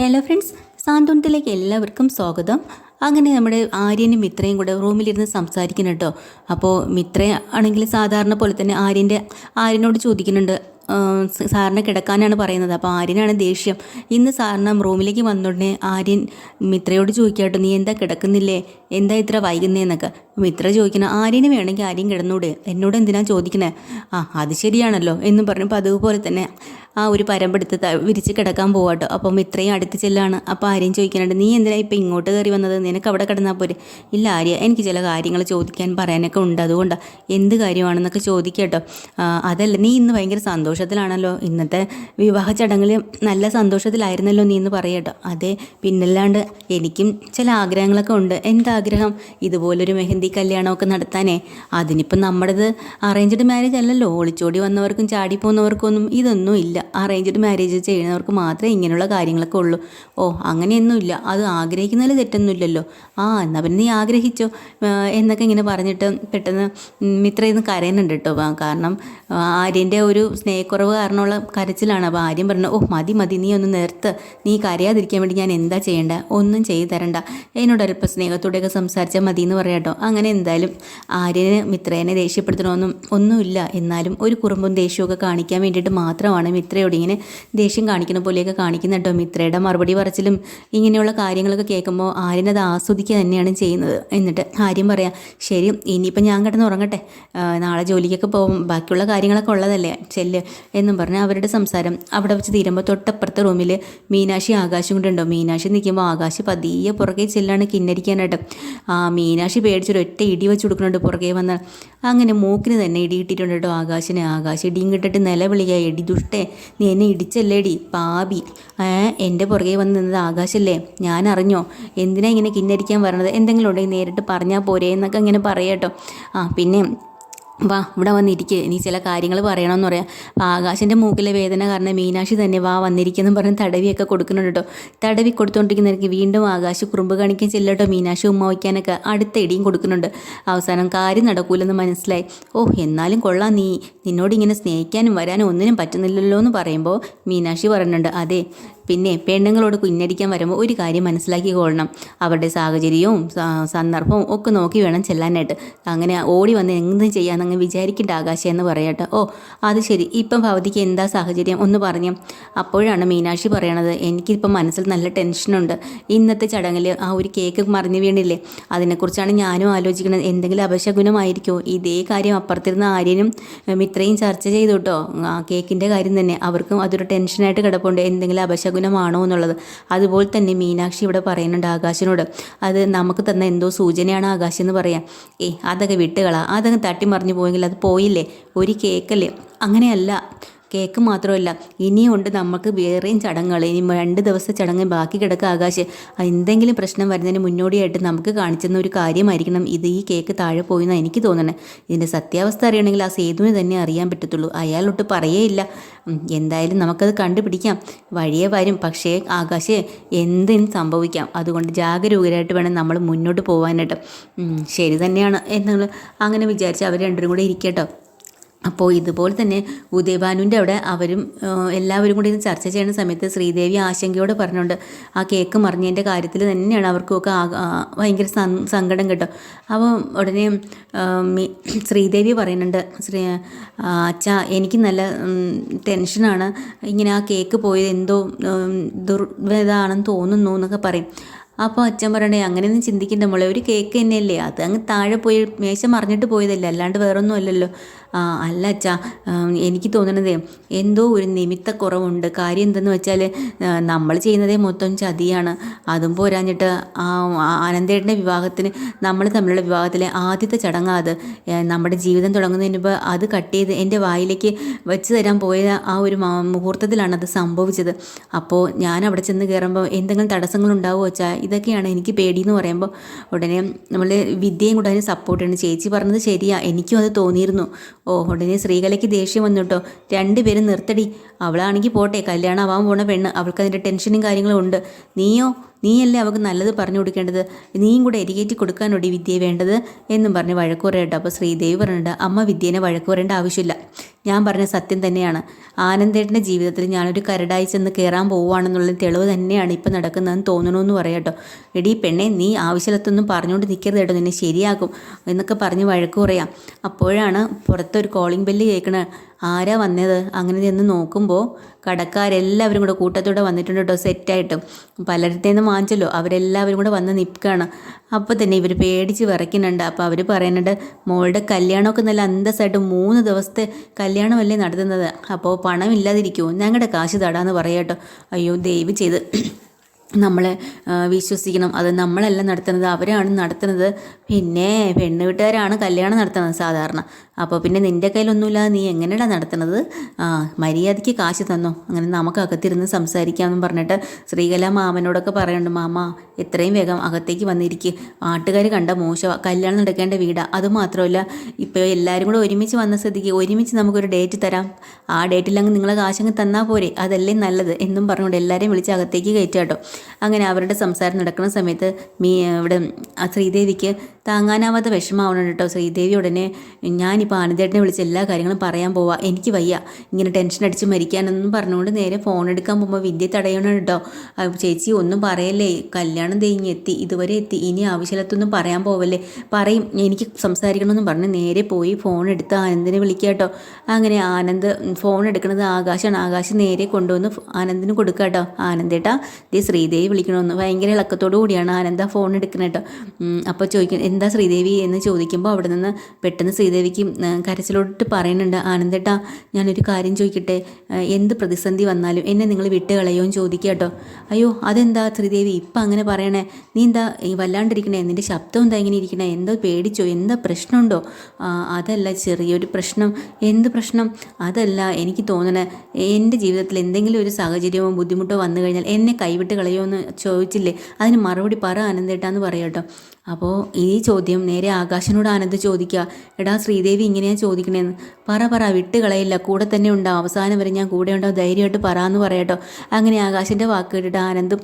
Hello friends സാന്ത്വനത്തിലേക്ക് എല്ലാവർക്കും സ്വാഗതം. അങ്ങനെ നമ്മുടെ ആര്യനും മിത്രയും കൂടെ റൂമിലിരുന്ന് സംസാരിക്കുന്നു കേട്ടോ. അപ്പോൾ മിത്ര ആണെങ്കിൽ സാധാരണ പോലെ തന്നെ ആര്യന്റെ ആര്യനോട് ചോദിക്കുന്നുണ്ട് സാറിനെ കിടക്കാനാണ് പറയുന്നത്. അപ്പോൾ ആര്യനാണ് ദേഷ്യം. ഇന്ന് സാറിന് റൂമിലേക്ക് വന്നുടനെ ആര്യൻ മിത്രയോട് ചോദിക്കാട്ടോ നീ എന്താ കിടക്കുന്നില്ലേ? എന്താ ഇത്ര വൈകുന്നേന്നൊക്കെ മിത്ര ചോദിക്കണം ആര്യന് വേണമെങ്കിൽ ആര്യം കിടന്നൂടെ? എന്നോട് എന്തിനാ ചോദിക്കണേ ആ അത് ശരിയാണല്ലോ എന്നും പറഞ്ഞപ്പോൾ അതുപോലെ തന്നെ ആ ഒരു പരമ്പെടുത്ത് വിരിച്ച് കിടക്കാൻ പോവാട്ടോ അപ്പം ഇത്രയും അടുത്ത് ചെല്ലാണ്. അപ്പോൾ ആരെയും ചോദിക്കാനുണ്ട് നീ എന്തിനാ ഇപ്പം ഇങ്ങോട്ട് കയറി വന്നത്? നിനക്ക് അവിടെ കിടന്നാൽ പോരെ. ഇല്ല ആര്യ എനിക്ക് ചില കാര്യങ്ങൾ ചോദിക്കാൻ പറയാനൊക്കെ ഉണ്ട്. അതുകൊണ്ടാണ് എന്ത് കാര്യമാണെന്നൊക്കെ ചോദിക്കട്ടോ അതല്ല നീ ഇന്ന് ഭയങ്കര സന്തോഷത്തിലാണല്ലോ. ഇന്നത്തെ വിവാഹ ചടങ്ങിൽ നല്ല സന്തോഷത്തിലായിരുന്നല്ലോ നീ ഇന്ന് പറയട്ടോ അതെ പിന്നല്ലാണ്ട് എനിക്കും ചില ആഗ്രഹങ്ങളൊക്കെ ഉണ്ട്. എന്താഗ്രഹം? ഇതുപോലൊരു മെഹന്തി കല്യാണമൊക്കെ നടത്താനേ. അതിനിപ്പം നമ്മുടേത് അറേഞ്ച്ഡ് മാരേജ് അല്ലല്ലോ. ഒളിച്ചോടി വന്നവർക്കും ചാടി പോകുന്നവർക്കൊന്നും ഇതൊന്നും ഇല്ല അറേഞ്ച്ഡ് മാരേജ് ചെയ്യുന്നവർക്ക് മാത്രമേ ഇങ്ങനെയുള്ള കാര്യങ്ങളൊക്കെ ഉള്ളൂ. ഓ അങ്ങനെയൊന്നുമില്ല. അത് ആഗ്രഹിക്കുന്നതിൽ തെറ്റൊന്നുമില്ലല്ലോ. ആ എന്നാൽ പിന്നെ നീ ആഗ്രഹിച്ചോ? എന്നൊക്കെ ഇങ്ങനെ പറഞ്ഞിട്ട് പെട്ടെന്ന് മിത്ര ഇന്ന് കരയുന്നുണ്ട് കേട്ടോ. കാരണം ആര്യന്റെ ഒരു സ്നേഹക്കുറവ് കാരണമുള്ള കരച്ചിലാണ്. അപ്പോൾ ആര്യം പറഞ്ഞു ഓ മതി മതി നീ ഒന്ന് നിർത്ത്. നീ കരയാതിരിക്കാൻ വേണ്ടി ഞാൻ എന്താ ചെയ്യേണ്ട? ഒന്നും ചെയ്തു തരണ്ട. എന്നോട് അല്പം സ്നേഹത്തോടെയൊക്കെ സംസാരിച്ചാൽ മതി എന്ന് പറയാം കേട്ടോ. അങ്ങനെ എന്തായാലും ആര്യന് മിത്രേനെ ദേഷ്യപ്പെടുത്തണമെന്നും ഒന്നുമില്ല. എന്നാലും ഒരു കുറുമ്പും ദേഷ്യമൊക്കെ കാണിക്കാൻ വേണ്ടിയിട്ട് മാത്രമാണ് മിത്രയോട് ഇങ്ങനെ ദേഷ്യം കാണിക്കുന്ന പോലെയൊക്കെ കാണിക്കുന്ന കേട്ടോ. മിത്രയുടെ മറുപടി പറച്ചിലും ഇങ്ങനെയുള്ള കാര്യങ്ങളൊക്കെ കേൾക്കുമ്പോൾ ആര്യനത് ആസ്വദിക്കുക തന്നെയാണ് ചെയ്യുന്നത്. എന്നിട്ട് ആര്യം പറയാം ശരി ഇനിയിപ്പോൾ ഞാൻ കിടന്ന് ഉറങ്ങട്ടെ. നാളെ ജോലിക്കൊക്കെ പോകും. ബാക്കിയുള്ള കാര്യങ്ങളൊക്കെ ഉള്ളതല്ലേ. ചെല്ല്. എന്നും പറഞ്ഞ് അവരുടെ സംസാരം അവിടെ വെച്ച് തീരുമ്പോൾ തൊട്ടപ്പുറത്തെ റൂമിൽ മീനാക്ഷി ആകാശം കൊണ്ടുണ്ടോ മീനാക്ഷി നിൽക്കുമ്പോൾ ആകാശ് പതിയെ പുറകെ ചെല്ലാണ് കിന്നരിക്കാനായിട്ട് ആ മീനാക്ഷി പേടിച്ചൊരു ഒറ്റ ഇടി വെച്ച് കൊടുക്കുന്നുണ്ട് പുറകെ വന്നാൽ അങ്ങനെ മൂക്കിന് തന്നെ ഇടി ഇട്ടിട്ടുണ്ട് കേട്ടോ ആകാശിനെ. ആകാശ് ഇടിയും കിട്ടിട്ട് നിലവിളിക്കുക ഇടി ദുഷ്ടേ നീ എന്നെ ഇടിച്ചല്ലേടി പാപി. എന്റെ പുറകെ വന്ന് നിന്നത് ആകാശല്ലേ? ഞാൻ അറിഞ്ഞോ? എന്തിനാ ഇങ്ങനെ കിന്നരിക്കാൻ വരണത്? എന്തെങ്കിലും ഉണ്ടെങ്കിൽ നേരിട്ട് പറഞ്ഞാൽ പോരെ എന്നൊക്കെ ഇങ്ങനെ പറയാട്ടോ ആ പിന്നെ വാ ഇവിടെ വന്നിരിക്കുക ഇനി ചില കാര്യങ്ങൾ പറയണമെന്ന് പറയാം. അപ്പോൾ ആകാശിന്റെ മൂക്കിലെ വേദന കാരണം മീനാക്ഷി തന്നെ വാ വന്നിരിക്കുന്നു പറഞ്ഞ് തടവിയൊക്കെ കൊടുക്കുന്നുണ്ട് കേട്ടോ. തടവി കൊടുത്തുകൊണ്ടിരിക്കുന്നവർക്ക് വീണ്ടും ആകാശ് കുറുമ്പ് കാണിക്കാൻ ചെല്ലട്ടോ മീനാക്ഷി ഉമ്മ വയ്ക്കാനൊക്കെ. അടുത്ത ഇടിയും കൊടുക്കുന്നുണ്ട്. അവസാനം കാര്യം നടക്കൂലെന്ന് മനസ്സിലായി. ഓ എന്നാലും കൊള്ളാം നീ. നിന്നോട് ഇങ്ങനെ സ്നേഹിക്കാനും വരാനും ഒന്നിനും പറ്റുന്നില്ലല്ലോ എന്ന് പറയുമ്പോൾ മീനാക്ഷി പറയുന്നുണ്ട്. അതെ പിന്നെ പെണ്ണുങ്ങളോട് കുഞ്ഞടിക്കാൻ വരുമ്പോൾ ഒരു കാര്യം മനസ്സിലാക്കി കൊള്ളണം. അവരുടെ സാഹചര്യവും സന്ദർഭവും ഒക്കെ നോക്കി വേണം ചെല്ലാനായിട്ട്. അങ്ങനെ ഓടി വന്ന് എന്ത് ചെയ്യാമെന്ന് വിചാരിക്കേണ്ട ആകാശം എന്ന് പറയട്ടെ. ഓ അത് ശരി. ഇപ്പം ഭവതിക്ക് എന്താ സാഹചര്യം? ഒന്ന് പറഞ്ഞു. അപ്പോഴാണ് മീനാക്ഷി പറയണത് എനിക്കിപ്പം മനസ്സിൽ നല്ല ടെൻഷനുണ്ട്. ഇന്നത്തെ ചടങ്ങിൽ ആ ഒരു കേക്ക് മറിഞ്ഞു വീണില്ലേ? അതിനെക്കുറിച്ചാണ് ഞാനും ആലോചിക്കുന്നത്. എന്തെങ്കിലും അപശകുനമായിരിക്കുമോ ഇതേ കാര്യം അപ്പുറത്തിരുന്ന ആര്യനും ഇത്രയും ചർച്ച ചെയ്തു കേട്ടോ. കേക്കിന്റെ കാര്യം തന്നെ. അവർക്കും അതൊരു ടെൻഷനായിട്ട് കിടപ്പുണ്ട്. എന്തെങ്കിലും അപശകുനമാണോ എന്നുള്ളത്. അതുപോലെ തന്നെ മീനാക്ഷി ഇവിടെ പറയുന്നുണ്ട് ആകാശിനോട്. അത് നമുക്ക് തന്ന എന്തോ സൂചനയാണ് ആകാശം എന്ന് പറയാം. ഏ അതൊക്കെ വിട്ടുകളാ. അതങ്ങ് തട്ടിമറിഞ്ഞു പോയെങ്കിൽ അത് പോയില്ലേ? ഒരു കേക്കല്ലേ? അങ്ങനെയല്ല. കേക്ക് മാത്രമല്ല ഇനിയുണ്ട് നമുക്ക് വേറെയും ചടങ്ങുകൾ. ഇനി രണ്ട് ദിവസത്തെ ചടങ്ങ് ബാക്കി കിടക്കുക ആകാശ്. എന്തെങ്കിലും പ്രശ്നം വരുന്നതിന് മുന്നോടിയായിട്ട് നമുക്ക് കാണിച്ചെന്ന ഒരു കാര്യമായിരിക്കണം. ഇത് ഈ കേക്ക് താഴെ പോയെന്ന് എനിക്ക് തോന്നണേ. ഇതിന്റെ സത്യാവസ്ഥ അറിയണമെങ്കിൽ ആ സേതുവിന് തന്നെ അറിയാൻ പറ്റത്തുള്ളൂ. അയാളൊട്ട് പറയേയില്ല. എന്തായാലും നമുക്കത് കണ്ടുപിടിക്കാം. വഴിയെ വരും. പക്ഷേ ആകാശ് എന്തിനും സംഭവിക്കാം. അതുകൊണ്ട് ജാഗരൂകരായിട്ട് വേണം നമ്മൾ മുന്നോട്ട് പോകാനായിട്ട് ശരി തന്നെയാണ് എന്നുള്ള അങ്ങനെ വിചാരിച്ച് അവർ രണ്ടുപേരും കൂടെ ഇരിക്കട്ടോ. അപ്പോൾ ഇതുപോലെ തന്നെ ഉദയഭാനുവിന്റെ അവിടെ അവരും എല്ലാവരും കൂടി ഇത് ചർച്ച ചെയ്യുന്ന സമയത്ത് ശ്രീദേവി ആശങ്കയോട് പറഞ്ഞുകൊണ്ട് ആ കേക്ക് മറിഞ്ഞതിന്റെ കാര്യത്തിൽ തന്നെയാണ് അവർക്കൊക്കെ ഭയങ്കര സങ്കടം കേട്ടോ. അപ്പോൾ ഉടനെ ശ്രീദേവി പറയുന്നുണ്ട് ശ്രീ അച്ഛ എനിക്ക് നല്ല ടെൻഷനാണ്. ഇങ്ങനെ ആ കേക്ക് പോയത് എന്തോ ദുർവേദാണെന്ന് തോന്നുന്നു എന്നൊക്കെ പറയും. അപ്പോൾ അച്ഛൻ പറയണേ അങ്ങനെയൊന്നും ചിന്തിക്കേണ്ട മോളെ ഒരു കേക്ക് തന്നെയല്ലേ? അത് അങ്ങ് താഴെ പോയി മേശ മറിഞ്ഞിട്ട് പോയതല്ലേ? അല്ലാണ്ട് വേറൊന്നും അല്ലല്ലോ അല്ല അച്ഛാ എനിക്ക് തോന്നണത് എന്തോ ഒരു നിമിത്തക്കുറവുണ്ട്. കാര്യം എന്തെന്ന് വെച്ചാൽ നമ്മൾ ചെയ്യുന്നതേ മൊത്തം ചതിയാണ്. അതും പോരാഞ്ഞിട്ട് ആനന്ദേട്ടന്റെ വിവാഹത്തിന് നമ്മൾ തമ്മിലുള്ള വിവാഹത്തിലെ ആദ്യത്തെ ചടങ്ങാത് നമ്മുടെ ജീവിതം തുടങ്ങുന്നതിന് മുമ്പ് അത് കട്ട് ചെയ്ത് എന്റെ വായിലേക്ക് വെച്ച് തരാൻ പോയ ആ ഒരു മുഹൂർത്തത്തിലാണ് അത് സംഭവിച്ചത്. അപ്പോൾ ഞാൻ അവിടെ ചെന്ന് കയറുമ്പോൾ എന്തെങ്കിലും തടസ്സങ്ങൾ ഉണ്ടാവുമോ വെച്ചാൽ ഇതൊക്കെയാണ് എനിക്ക് പേടിയെന്ന് പറയുമ്പോൾ ഉടനെ നമ്മൾ വിദ്യയും കൂടെ അതിന് സപ്പോർട്ടാണ് ചേച്ചി പറഞ്ഞത് ശരിയാണ് എനിക്കും അത് തോന്നിയിരുന്നു. ഓ ഉടനെ ശ്രീകലയ്ക്ക് ദേഷ്യം വന്നു കേട്ടോ. രണ്ടുപേരും നിർത്തടി. അവളാണെങ്കിൽ പോട്ടെ കല്യാണം ആവാൻ പോണ പെണ്ണ്. അവൾക്ക് അതിന്റെ ടെൻഷനും കാര്യങ്ങളും ഉണ്ട്. നീയോ? നീയല്ലേ അവൾക്ക് നല്ലത് പറഞ്ഞു കൊടുക്കേണ്ടത്? നീയും കൂടെ എരികേറ്റി കൊടുക്കാനോടി വിദ്യ വേണ്ടത്? എന്നും പറഞ്ഞ് വഴക്ക് പറയട്ടോ. അപ്പോൾ ശ്രീദേവി പറഞ്ഞിട്ട് അമ്മ വിദ്യേനെ വഴക്ക് പറയേണ്ട ആവശ്യമില്ല. ഞാൻ പറഞ്ഞ സത്യം തന്നെയാണ്. ആനന്ദേട്ടന്റെ ജീവിതത്തിൽ ഞാനൊരു കരടായി ചെന്ന് കയറാൻ പോവുകയാണെന്നുള്ള തെളിവ് തന്നെയാണ് ഇപ്പം നടക്കുന്നതെന്ന് തോന്നണമെന്ന് പറയാട്ടോ. എടീ പെണ്ണെ നീ ആവശ്യമില്ലാത്തൊന്നും പറഞ്ഞുകൊണ്ട് നിൽക്കരുത് കേട്ടോ നിന്നെ ശരിയാകും എന്നൊക്കെ പറഞ്ഞ് വഴക്ക് പറയാം. അപ്പോഴാണ് പുറത്തൊരു കോളിംഗ് ബെല്ല് കേൾക്കണത് ആരാ വന്നത്? അങ്ങനെ ചെന്ന് നോക്കുമ്പോൾ കടക്കാരെല്ലാവരും കൂടെ കൂട്ടത്തോടെ വന്നിട്ടുണ്ട് കേട്ടോ സെറ്റായിട്ട്. പലരത്തേന്ന് വാങ്ങിച്ചല്ലോ. അവരെല്ലാവരും കൂടെ വന്ന് നിൽക്കുകയാണ് അപ്പോൾ തന്നെ ഇവർ പേടിച്ച് വിറയ്ക്കുന്നുണ്ട്. അപ്പോൾ അവർ പറയുന്നുണ്ട് മോളുടെ കല്യാണമൊക്കെ നല്ല അന്തസ്സായിട്ട് മൂന്ന് ദിവസത്തെ കല്യാണമല്ലേ നടത്തുന്നത്. അപ്പോൾ പണം ഇല്ലാതിരിക്കുമോ ഞങ്ങളുടെ കാശ് തടാന്ന് പറയാട്ടോ അയ്യോ ദയവ് ചെയ്ത് നമ്മളെ വിശ്വസിക്കണം. അത് നമ്മളല്ല നടത്തുന്നത്. അവരാണ് നടത്തുന്നത്. പിന്നെ പെണ്ണ് വീട്ടുകാരാണ് കല്യാണം നടത്തുന്നത് സാധാരണ. അപ്പോൾ പിന്നെ നിന്റെ കയ്യിലൊന്നുമില്ല നീ എങ്ങനെയാണ് നടത്തണത് ആ മര്യാദയ്ക്ക് കാശ് തന്നോ? അങ്ങനെ നമുക്ക് അകത്തിരുന്ന് സംസാരിക്കാമെന്ന് പറഞ്ഞിട്ട് ശ്രീകല മാമനോടൊക്കെ പറയുന്നുണ്ട് മാമ എത്രയും വേഗം അകത്തേക്ക് വന്നിരിക്കുക ആട്ടുകാർ കണ്ട മോശമാണ് കല്യാണം നടക്കേണ്ട വീടാണ് അതുമാത്രമല്ല ഇപ്പോൾ എല്ലാവരും കൂടെ ഒരുമിച്ച് വന്ന സ്ഥിതിക്ക് ഒരുമിച്ച് നമുക്കൊരു ഡേറ്റ് തരാം. ആ ഡേറ്റിൽ അങ്ങ് നിങ്ങളെ കാശങ്ങ് തന്നാൽ പോരെ. അതല്ലേ നല്ലത് എന്നും പറഞ്ഞുകൊണ്ട് എല്ലാവരെയും വിളിച്ച് അകത്തേക്ക് കയറ്റാട്ടോ അങ്ങനെ അവരുടെ സംസാരം നടക്കുന്ന സമയത്ത് മീ ഇവിടെ ശ്രീദേവിക്ക് താങ്ങാനാവാത്ത വിഷമാവണം കേട്ടോ. ശ്രീദേവി ഉടനെ ഞാനിപ്പോൾ ആനന്ദേട്ടനെ വിളിച്ച് എല്ലാ കാര്യങ്ങളും പറയാൻ പോവാ. എനിക്ക് വയ്യ. ഇങ്ങനെ ടെൻഷൻ അടിച്ച് മരിക്കാനൊന്നും പറഞ്ഞുകൊണ്ട് നേരെ ഫോൺ എടുക്കാൻ പോകുമ്പോൾ വിദ്യ തടയണം കേട്ടോ. ചേച്ചി ഒന്നും പറയല്ലേ? കല്യാണം തേങ്ങി എത്തി. ഇതുവരെ എത്തി. ഇനി ആവശ്യമില്ലാത്തൊന്നും പറയാൻ പോവല്ലേ? പറയും. എനിക്ക് സംസാരിക്കണമെന്നും പറഞ്ഞ് നേരെ പോയി ഫോൺ എടുത്ത് ആനന്ദിനെ വിളിക്കുക കേട്ടോ. അങ്ങനെ ആനന്ദ് ഫോൺ എടുക്കുന്നത് ആകാശാണ്. ആകാശ് നേരെ കൊണ്ടുവന്ന് ആനന്ദിന് കൊടുക്കുക കേട്ടോ. ആനന്ദേട്ടാ ദേ ശ്രീദേവി വിളിക്കണമെന്ന്. ഭയങ്കര ഇളക്കത്തോടു കൂടിയാണ് ആനന്ദ ഫോൺ എടുക്കുന്നത് കേട്ടോ. അപ്പോൾ ചോദിക്കും എന്താ ശ്രീദേവി എന്ന് ചോദിക്കുമ്പോൾ അവിടെ നിന്ന് പെട്ടെന്ന് ശ്രീദേവിക്ക് കരച്ചിലോട്ട് പറയുന്നുണ്ട് ആനന്ദേട്ടാ ഞാനൊരു കാര്യം ചോദിക്കട്ടെ? എന്ത് പ്രതിസന്ധി വന്നാലും എന്നെ നിങ്ങൾ വിട്ട് കളയുമെന്ന് ചോദിക്കുക കേട്ടോ. അയ്യോ അതെന്താ ശ്രീദേവി? ഇപ്പം അങ്ങനെ പറയണേ. നീ എന്താ വല്ലാണ്ടിരിക്കണേ? നിന്റെ ശബ്ദം എന്താ ഇങ്ങനെ ഇരിക്കണേ? എന്തോ പേടിച്ചോ? എന്താ പ്രശ്നമുണ്ടോ? അതല്ല ചെറിയൊരു പ്രശ്നം. എന്ത് പ്രശ്നം? അതല്ല എനിക്ക് തോന്നണേ എന്റെ ജീവിതത്തിൽ എന്തെങ്കിലും ഒരു സാഹചര്യമോ ബുദ്ധിമുട്ടോ വന്നു കഴിഞ്ഞാൽ എന്നെ കൈവിട്ട് കളയോ എന്ന് ചോദിച്ചില്ലേ? അതിന് മറുപടി പറ ആനന്ദേട്ടാന്ന് പറയാട്ടോ അപ്പോൾ ഈ ചോദ്യം നേരെ ആകാശനോട് ആനന്ദ് ചോദിക്കുക എടാ ശ്രീദേവി ഇങ്ങനെയാ ചോദിക്കണേന്ന്? പറ പറ വിട്ട് കളയില്ല കൂടെ തന്നെ ഉണ്ടാവും അവസാനം വരെ ഞാൻ കൂടെ ഉണ്ടാവും ധൈര്യമായിട്ട് പറ എന്ന് പറയട്ടോ. അങ്ങനെ ആകാശിന്റെ വാക്ക് കേട്ടിട്ട് ആനന്ദും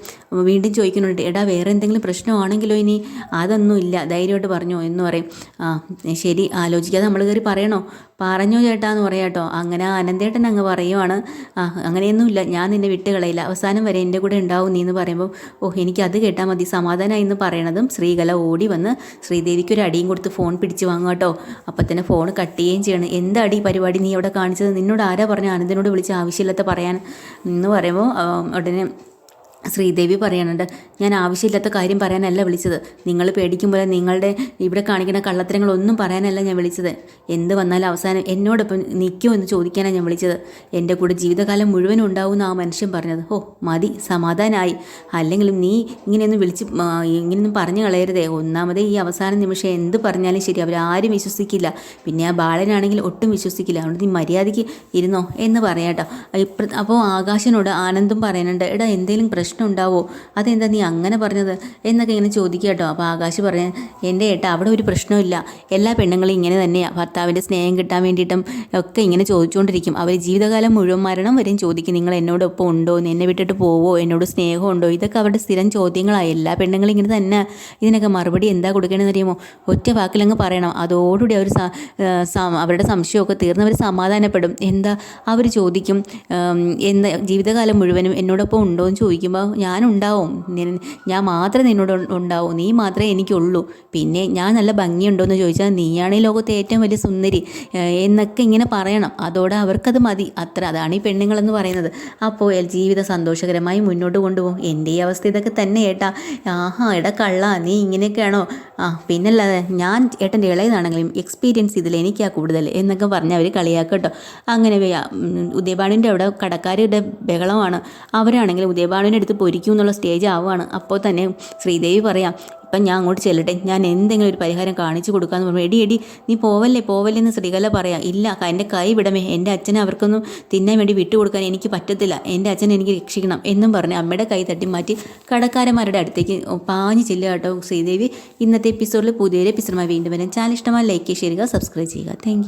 വീണ്ടും ചോദിക്കുന്നുണ്ട് എടാ വേറെ എന്തെങ്കിലും പ്രശ്നമാണെങ്കിലോ ഇനി? അതൊന്നും ഇല്ല ധൈര്യമായിട്ട് പറഞ്ഞോ എന്ന് പറയും. ആ ശരി ആലോചിക്കാതെ നമ്മൾ കയറി പറയണോ? പറഞ്ഞോ ചേട്ടാ എന്ന് പറയാട്ടോ അങ്ങനെ ആനന്ദേട്ടൻ അങ്ങ് പറയുവാണ് ആ അങ്ങനെയൊന്നുമില്ല ഞാൻ നിന്നെ വിട്ട് കളയില്ല അവസാനം വരെ എന്റെ കൂടെ ഉണ്ടാവും നീ എന്ന് പറയുമ്പോൾ ഓ എനിക്ക് അത് കേട്ടാൽ മതി സമാധാനമായി എന്ന് പറയണതും ശ്രീകല ഓടി വന്ന് ശ്രീദേവിക്ക് ഒരു അടിയും കൊടുത്ത് ഫോൺ പിടിച്ച് വാങ്ങുക കേട്ടോ. അപ്പം തന്നെ ഫോൺ കട്ട് ചെയ്യുകയും ചെയ്യണം. എന്താ അടി പരിപാടി നീ അവിടെ കാണിച്ചത്? നിന്നോട് ആരാ പറഞ്ഞു? ആനന്ദിനോട് വിളിച്ച് ആവശ്യമില്ലാത്ത പറയാൻ. എന്ന് പറയുമ്പോൾ ഉടനെ ശ്രീദേവി പറയാനുണ്ട് ഞാൻ ആവശ്യമില്ലാത്ത കാര്യം പറയാനല്ല വിളിച്ചത്. നിങ്ങൾ പേടിക്കുമ്പോൾ നിങ്ങളുടെ ഇവിടെ കാണിക്കുന്ന കള്ളത്തരങ്ങളൊന്നും പറയാനല്ല ഞാൻ വിളിച്ചത്. എന്ത് വന്നാലും അവസാനം എന്നോടൊപ്പം നിൽക്കുമോ എന്ന് ചോദിക്കാനാണ് ഞാൻ വിളിച്ചത്. എന്റെ കൂടെ ജീവിതകാലം മുഴുവൻ ഉണ്ടാവും ആ മനുഷ്യൻ പറഞ്ഞത്. ഓ മതി സമാധാനമായി അല്ലെങ്കിലും നീ ഇങ്ങനെയൊന്നും വിളിച്ച് ഇങ്ങനെയൊന്നും പറഞ്ഞു കളയരുതേ. ഒന്നാമതേ ഈ അവസാന നിമിഷം എന്ത് പറഞ്ഞാലും ശരി അവരാരും വിശ്വസിക്കില്ല. പിന്നെ ആ ബാലനാണെങ്കിൽ ഒട്ടും വിശ്വസിക്കില്ല. അതുകൊണ്ട് നീ മര്യാദയ്ക്ക് ഇരുന്നോ എന്ന് പറയാട്ടോ അപ്പോൾ ആകാശനോട് ആനന്ദം പറയാനുണ്ട് എടാ എന്തെങ്കിലും പ്രശ്നം ഉണ്ടാവോ? അതെന്താ നീ അങ്ങനെ പറഞ്ഞത് എന്നൊക്കെ ഇങ്ങനെ ചോദിക്കുക കേട്ടോ. അപ്പോൾ ആകാശ് പറയാൻ എന്റെ ഏട്ടാ അവിടെ ഒരു പ്രശ്നമില്ല എല്ലാ പെണ്ണുങ്ങളും ഇങ്ങനെ തന്നെയാണ് ഭർത്താവിന്റെ സ്നേഹം കിട്ടാൻ വേണ്ടിയിട്ടും ഒക്കെ ഇങ്ങനെ ചോദിച്ചുകൊണ്ടിരിക്കും. അവർ ജീവിതകാലം മുഴുവൻ മരണം വരെയും ചോദിക്കും നിങ്ങൾ എന്നോടൊപ്പം ഉണ്ടോ? എന്നെ വിട്ടിട്ട് പോവോ? എന്നോട് സ്നേഹമുണ്ടോ ഇതൊക്കെ അവരുടെ സ്ഥിരം ചോദ്യങ്ങളാണ് എല്ലാ പെണ്ണുങ്ങളും ഇങ്ങനെ തന്നെ ഇതിനൊക്കെ മറുപടി എന്താ കൊടുക്കണമെന്ന് അറിയുമോ ഒറ്റ വാക്കിലങ്ങ് പറയണം. അതോടുകൂടി അവർ അവരുടെ സംശയമൊക്കെ തീർന്നവർ സമാധാനപ്പെടും. എന്താ? അവർ ചോദിക്കും എന്താ? ജീവിതകാലം മുഴുവനും എന്നോടൊപ്പം ഉണ്ടോ? എന്ന് ചോദിക്കുമ്പോൾ ഞാനുണ്ടാവും. ഞാൻ മാത്രമേ നിന്നോട് ഉണ്ടാവൂ. നീ മാത്രമേ എനിക്കുള്ളൂ. പിന്നെ ഞാൻ നല്ല ഭംഗിയുണ്ടോ എന്ന് ചോദിച്ചാൽ നീയാണ് ഈ ലോകത്തെ ഏറ്റവും വലിയ സുന്ദരി എന്നൊക്കെ ഇങ്ങനെ പറയണം. അതോടെ അവർക്കത് മതി. അത്ര അതാണ് ഈ പെണ്ണുങ്ങളെന്ന് പറയുന്നത്. അപ്പോൾ ജീവിതം സന്തോഷകരമായി മുന്നോട്ട് കൊണ്ടുപോകും. എന്റെ ഈ അവസ്ഥ ഇതൊക്കെ തന്നെ ഏട്ടാ. ആഹാ എടാ കള്ള നീ ഇങ്ങനെയൊക്കെയാണോ? ആ പിന്നല്ലാതെ ഞാൻ ഏട്ടന്റെ ഇളയതാണെങ്കിലും എക്സ്പീരിയൻസ് ഇതിൽ എനിക്കാ കൂടുതൽ എന്നൊക്കെ പറഞ്ഞ് അവർ കളിയാക്കട്ടോ അങ്ങനെ ഉദയഭാനുവിന്റെ അവിടെ കടക്കാരുടെ ബഹളമാണ്. അവരാണെങ്കിൽ ഉദയഭാനുവിന്റെ അടുത്ത് പൊരിക്കും എന്നുള്ള സ്റ്റേജ് ആവുകയാണ്. അപ്പോൾ തന്നെ ശ്രീദേവി പറയാം ഇപ്പം ഞാൻ അങ്ങോട്ട് ചെല്ലട്ടെ ഞാൻ എന്തെങ്കിലും ഒരു പരിഹാരം കാണിച്ചു കൊടുക്കാന്ന് പറഞ്ഞു. എടി എടി നീ പോവല്ലേ പോവല്ലേ എന്ന് ശ്രീകല പറയാം. ഇല്ല എന്റെ കൈ വിടമേ എന്റെ അച്ഛനെ അവർക്കൊന്നും തിന്നാൻ വേണ്ടി വിട്ടുകൊടുക്കാൻ എനിക്ക് പറ്റത്തില്ല. എന്റെ അച്ഛനെ എനിക്ക് രക്ഷിക്കണം എന്നും പറഞ്ഞ് അമ്മയുടെ കൈ തട്ടി മാറ്റി കടക്കാരന്മാരുടെ അടുത്തേക്ക് പാഞ്ഞു ചെല്ലുക കേട്ടോ ശ്രീദേവി. ഇന്നത്തെ എപ്പിസോഡിൽ പുതിയൊരു എപ്പിസോഡുമായി വീണ്ടും വരാൻ ചാനൽ ഇഷ്ടമായി ലൈക്ക് ചെയ്യുക സബ്സ്ക്രൈബ് ചെയ്യുക. താങ്ക്